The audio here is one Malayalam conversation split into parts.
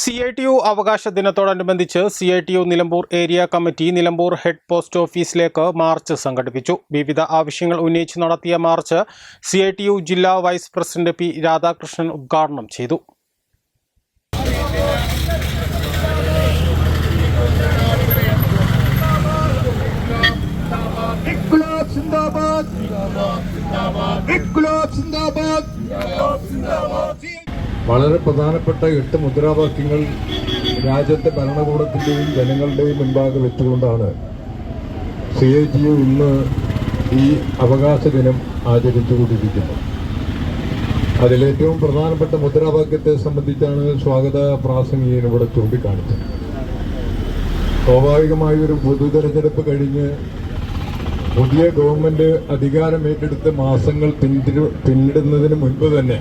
C I T U അവകാശ ദിനത്തോടനുബന്ധിച്ച് C I T U Nilambur area committee Nilambur head post ഓഫീസിലേക്ക് മാർച്ച് സംഘടിപ്പിച്ചു. വിവിധ ആവശ്യങ്ങൾ ഉന്നയിച്ച് നടത്തിയ march C I T U ജില്ലാ വൈസ് പ്രസിഡന്റ് പി രാധാകൃഷ്ണൻ ഉദ്ഘാടനം ചെയ്തു. സിന്ദാബാദ്. സിന്ദാബാദ്. വളരെ പ്രധാനപ്പെട്ട എട്ട് മുദ്രാവാക്യങ്ങൾ രാജ്യത്തെ ഭരണകൂടത്തിന്റെയും ജനങ്ങളുടെയും മുൻപാകെ വെച്ചുകൊണ്ടാണ് സി എ ജി ഇന്ന് ഈ അവകാശ ദിനം ആചരിച്ചുകൊണ്ടിരിക്കുന്നത്. അതിലേറ്റവും പ്രധാനപ്പെട്ട മുദ്രാവാക്യത്തെ സംബന്ധിച്ചാണ് സ്വാഗത പ്രാസംഗികൻ ഇവിടെ ചൂണ്ടിക്കാണിച്ചത്. സ്വാഭാവികമായ ഒരു പൊതു തെരഞ്ഞെടുപ്പ് കഴിഞ്ഞ് പുതിയ ഗവൺമെന്റ് അധികാരം ഏറ്റെടുത്ത് മാസങ്ങൾ പിന്നിടുന്നതിന് മുൻപ് തന്നെ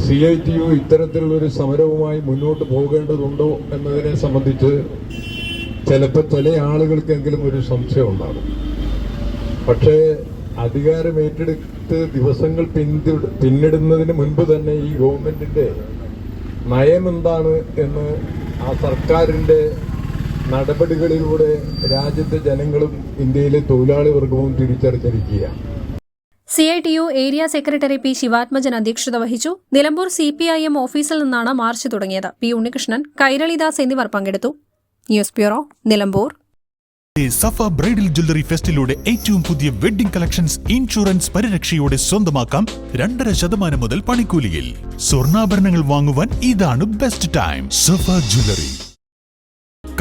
സി ഐ ടി യു ഇത്തരത്തിലുള്ളൊരു സമരവുമായി മുന്നോട്ട് പോകേണ്ടതുണ്ടോ എന്നതിനെ സംബന്ധിച്ച് ചിലപ്പോൾ ചില ആളുകൾക്കെങ്കിലും ഒരു സംശയം ഉണ്ടാകും. പക്ഷേ അധികാരം ഏറ്റെടുത്ത് ദിവസങ്ങൾ പിന്തി പിന്നിടുന്നതിന് മുൻപ് തന്നെ ഈ ഗവൺമെന്റിന്റെ നയം എന്താണ് എന്ന് ആ സർക്കാരിന്റെ നടപടികളിലൂടെ രാജ്യത്തെ ജനങ്ങളും ഇന്ത്യയിലെ തൊഴിലാളി വർഗവും തിരിച്ചറിഞ്ഞിരിക്കുകയാണ്. C I T U area secretary P Sivathmajan അധ്യക്ഷത വഹിച്ചു. Nilambur C P I M ഓഫീസിൽ നിന്നാണ് മാർച്ച് തുടങ്ങിയത്. പി ഉണ്ണികൃഷ്ണൻ കൈരളിദാസ് എന്നിവർ പങ്കെടുത്തു. News bureau Nilambur. Safa bridal jewellery ഫെസ്റ്റിലൂടെ ഏറ്റവും പുതിയ വെഡിംഗ് കളക്ഷൻസ് ഇൻഷുറൻസ് പരിരക്ഷയോടെ സ്വന്തമാക്കാം രണ്ടര ശതമാനം മുതൽ പണിക്കൂലിയിൽ. സ്വർണാഭരണങ്ങൾ വാങ്ങുവാൻ ഇതാണ് ബെസ്റ്റ് ടൈം. സഫ ജ്വല്ലറി.